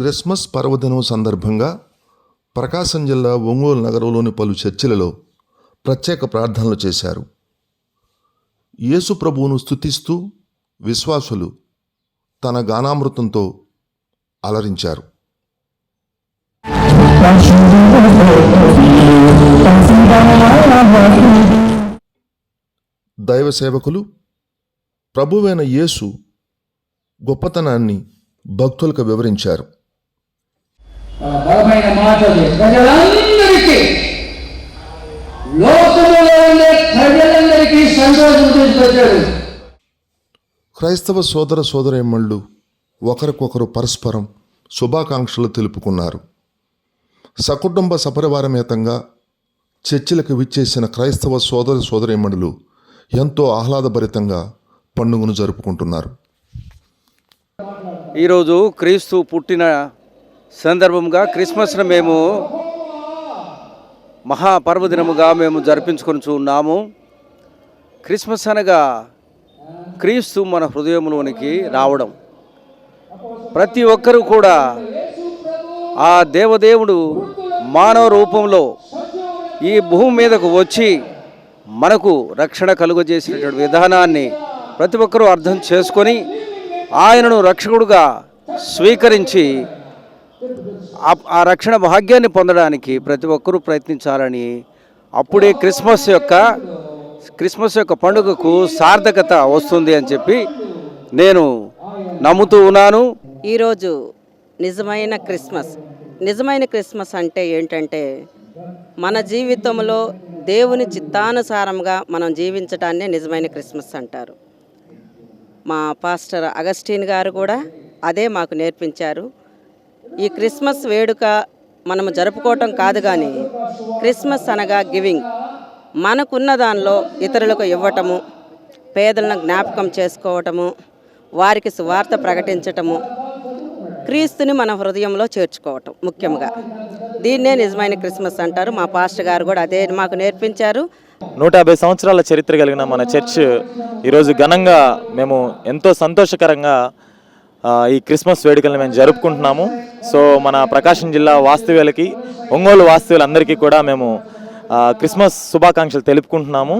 Christmas పర్వదినం సందర్భంగా ప్రకాశం జిల్లా ఒంగోలు నగరంలోని పలు చర్చిలలో ప్రత్యేక ప్రార్థనలు చేశారు. యేసు ప్రభువును స్తుతిస్తూ విశ్వాసులు తన గానామృతంతో అలరించారు. దైవ సేవకులు ప్రభువైన యేసు గొప్పతనాన్ని భక్తులకు వివరించారు. బలమైన మాటలు ప్రజలందరికీ లోకములో ఉండే ప్రజలందరికీ సంతోషం తీసుకొచ్చాడు. క్రైస్తవ సోదర సోదరేమళ్ళు ఒకరికొకరు పరస్పరం శుభాకాంక్షలు తెలుపుకున్నారు. సకుటుంబ సపరివారమేతంగా చర్చిలకు విచ్చేసిన క్రైస్తవ సోదర సోదరేమణులు ఎంతో ఆహ్లాదభరితంగా పండుగను జరుపుకుంటున్నారు. ఈరోజు క్రీస్తు పుట్టిన సందర్భంగా క్రిస్మస్ను మేము మహాపర్వదినముగా మేము జరిపించుకొని ఉన్నాము. క్రిస్మస్ అనగా క్రీస్తు మన హృదయంలోనికి రావడం. ప్రతి ఒక్కరూ కూడా ఆ దేవదేవుడు మానవ రూపంలో ఈ భూమి మీదకు వచ్చి మనకు రక్షణ కలుగజేసినటువంటి విధానాన్ని ప్రతి ఒక్కరూ అర్థం చేసుకొని ఆయనను రక్షకుడుగా స్వీకరించి ఆ- రక్షణ భాగ్యాన్ని పొందడానికి ప్రతి ఒక్కరూ ప్రయత్నించాలని అప్పుడే క్రిస్మస్ యొక్క క్రిస్మస్ యొక్క పండుగకు సార్థకత వస్తుంది అని చెప్పి నేను నమ్ముతూ ఉన్నాను. ఈరోజు నిజమైన క్రిస్మస్. నిజమైన క్రిస్మస్ అంటే ఏంటంటే మన జీవితంలో దేవుని చిత్తానుసారంగా మనం జీవించడాన్నే నిజమైన క్రిస్మస్ అంటారు. మా పాస్టర్ అగస్టిన్ గారు కూడా అదే మాకు నేర్పించారు. ఈ క్రిస్మస్ వేడుక మనం జరుపుకోవటం కాదు కానీ క్రిస్మస్ అనగా గివింగ్. మనకున్న దానిలో ఇతరులకు ఇవ్వటము పేదలను జ్ఞాపకం చేసుకోవటము వారికి సువార్త ప్రకటించటము క్రీస్తుని మన హృదయంలో చేర్చుకోవటం ముఖ్యంగా. దీన్నే నిజమైన క్రిస్మస్ అంటారు. మా పాస్టర్ గారు కూడా అదే మాకు నేర్పించారు. నూట యాభై సంవత్సరాల చరిత్ర కలిగిన మన చర్చ్ ఈరోజు ఘనంగా మేము ఎంతో సంతోషకరంగా ఈ క్రిస్మస్ వేడుకలను మేము జరుపుకుంటున్నాము. సో మన ప్రకాశం జిల్లా వాస్తవ్యులకి ఒంగోలు వాస్తవ్యులందరికీ కూడా మేము క్రిస్మస్ శుభాకాంక్షలు తెలుపుకుంటున్నాము.